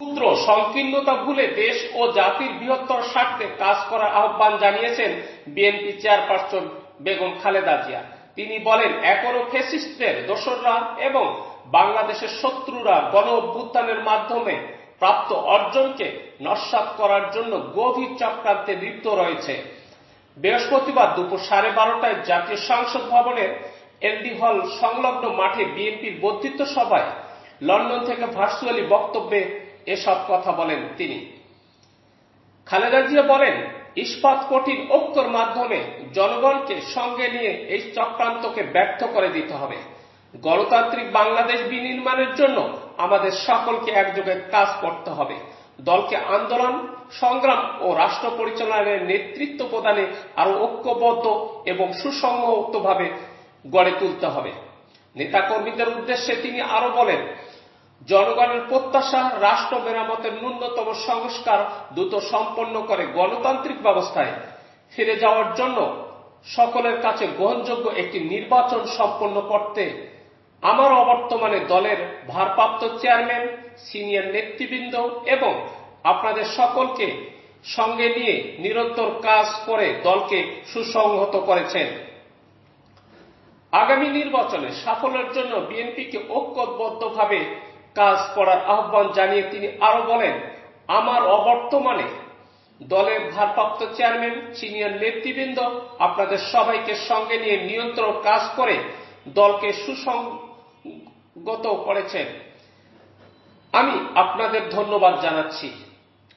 ক্ষুদ্র সংকীর্ণতা ভুলে দেশ ও জাতির বৃহত্তর স্বার্থে কাজ করার আহ্বান জানিয়েছেন বিএনপি চেয়ারপারসন বেগম খালেদা জিয়া। তিনি বলেন, এখনও ফেসিস্টদের দোসররা এবং বাংলাদেশের শত্রুরা গণ অভ্যুত্থানের মাধ্যমে প্রাপ্ত অর্জনকে নস্বাত করার জন্য গভীর চক্রান্তে লিপ্ত রয়েছে। বৃহস্পতিবার দুপুর সাড়ে বারোটায় জাতীয় সংসদ ভবনের এলডি হল সংলগ্ন মাঠে বিএনপির বর্ধিত সভায় লন্ডন থেকে ভার্চুয়ালি বক্তব্যে এসব কথা বলেন তিনি। খালেদা জিয়া বলেন, ইস্পাত কঠিন ঐক্যর মাধ্যমে জনগণকে সঙ্গে নিয়ে এই চক্রান্তকে ব্যর্থ করে দিতে হবে। গণতান্ত্রিক বাংলাদেশ বিনির্মাণের জন্য আমাদের সকলকে একযোগে কাজ করতে হবে। দলকে আন্দোলন, সংগ্রাম ও রাষ্ট্র পরিচালনার নেতৃত্ব প্রদানে আরও ঐক্যবদ্ধ এবং সুসংহতভাবে গড়ে তুলতে হবে। নেতাকর্মীদের উদ্দেশ্যে তিনি আরও বলেন জনগণের প্রত্যাশা রাষ্ট্র মেরামতের ন্যূনতম সংস্কার দ্রুত সম্পন্ন করে গণতান্ত্রিক ব্যবস্থায় ফিরে যাওয়ার জন্য সকলের কাছে গ্রহণযোগ্য একটি নির্বাচন সম্পন্ন করতে আমার অবর্তমানে দলের ভারপ্রাপ্ত চেয়ারম্যান, সিনিয়র নেতৃবৃন্দ এবং আপনাদের সকলকে সঙ্গে নিয়ে নিরন্তর কাজ করে দলকে সুসংহত করেছেন। আগামী নির্বাচনে সাফল্যের জন্য বিএনপিকে ঐক্যবদ্ধভাবে কাজ করার আহ্বান জানিয়ে তিনি আরও বলেন, আমার অবর্তমানে দলের ভারপ্রাপ্ত চেয়ারম্যান, সিনিয়র নেতৃবৃন্দ, আপনাদের সবাইকে সঙ্গে নিয়ে নিয়ন্ত্রণ কাজ করে দলকে সুসংগত করেছেন। আমি আপনাদের ধন্যবাদ জানাচ্ছি।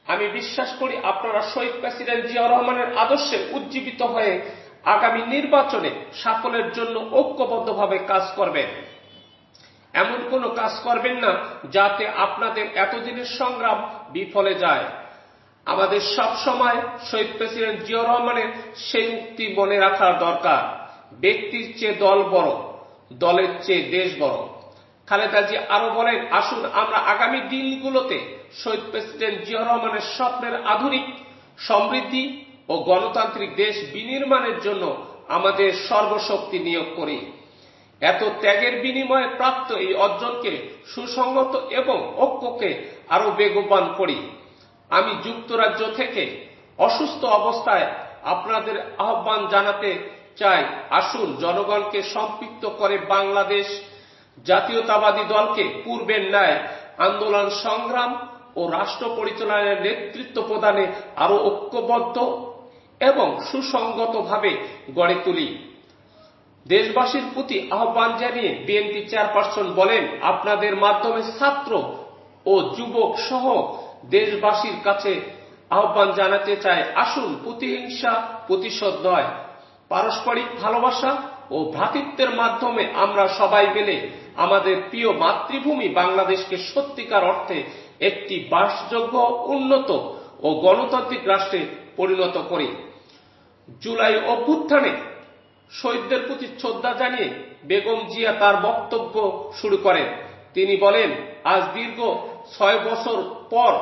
আমি বিশ্বাস করি আপনারা শহীদ প্রেসিডেন্ট জিয়া রহমানের আদর্শে উজ্জীবিত হয়ে আগামী নির্বাচনে সাফল্যের জন্য ঐক্যবদ্ধভাবে কাজ করবেন। কাজ করবেন না যাতে আপনাদের এতদিনের সংগ্রাম বিফলে যায়। আমাদের সব সময় শহীদ প্রেসিডেন্ট জিয়া রহমানের সেই উক্তি মনে রাখার দরকার। ব্যক্তির চেয়ে দল বড়, দলের চেয়ে দেশ বড়। খালেদা জি আরও বলেন, আসুন আমরা আগামী দিনগুলোতে শহীদ প্রেসিডেন্ট জিয়া রহমানের স্বপ্নের আধুনিক, সমৃদ্ধি ও গণতান্ত্রিক দেশ বিনির্মাণের জন্য আমাদের সর্বশক্তি নিয়োগ করি। এত ত্যাগের বিনিময়ে প্রাপ্ত এই অর্জনকে সুসংগত এবং ঐক্যকে আরও বেগবান করি। আমি যুক্তরাজ্য থেকে অসুস্থ অবস্থায় আপনাদের আহ্বান জানাতে চাই, আসুন জনগণকে সম্পৃক্ত করে বাংলাদেশ জাতীয়তাবাদী দলকে পূর্বের ন্যায় আন্দোলন, সংগ্রাম ও রাষ্ট্র পরিচালনার নেতৃত্ব প্রদানে আরও ঐক্যবদ্ধ এবং সুসংগতভাবে গড়ে তুলি। দেশবাসীর প্রতি আহ্বান জানিয়ে বিএনপি চেয়ারপারসন বলেন, আপনাদের মাধ্যমে ছাত্র ও যুবক সহ দেশবাসীর কাছে আহ্বান জানাতে চায় আসুন, প্রতিহিংসা প্রতিশোধ নয়। পারস্পরিক ভালোবাসা ও ভ্রাতৃত্বের মাধ্যমে আমরা সবাই মিলে আমাদের প্রিয় মাতৃভূমি বাংলাদেশকে সত্যিকার অর্থে একটি বাসযোগ্য, উন্নত ও গণতান্ত্রিক রাষ্ট্রে পরিণত করি। জুলাই অভ্যুত্থানে শহীদদের প্রতি শ্রদ্ধা জানিয়ে বেগম জিয়া তার বক্তব্য শুরু করেন। তিনি বলেন, আজ দীর্ঘ ছয় বছর পর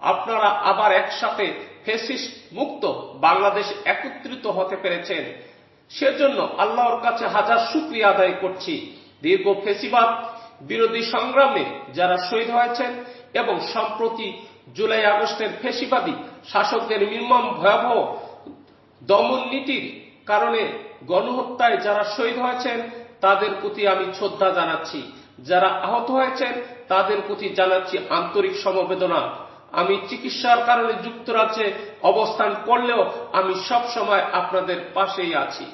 আপনারা আবার একসাথে ফেসিস মুক্ত বাংলাদেশ একত্রিত হতে পেরেছেন। সেজন্য আল্লাহর কাছে হাজার শুক্রিয়া আদায় করছি। দীর্ঘ ফেসিবাদ বিরোধী সংগ্রামে যারা শহীদ হয়েছেন এবং সম্প্রতি জুলাই আগস্টের ফেসিবাদী শাসকদের নির্মম ভয়াবহ দমন নীতির কারণে গণহত্যায় যারা শহীদ হয়েছেন, তাদের প্রতি আমি শ্রদ্ধা জানাচ্ছি। যারা আহত হয়েছেন, তাদের প্রতি জানাচ্ছি আন্তরিক সমবেদনা। আমি চিকিৎসার কারণে যুক্তরাজ্যে অবস্থান করলেও আমি সব সময় আপনাদের পাশেই আছি।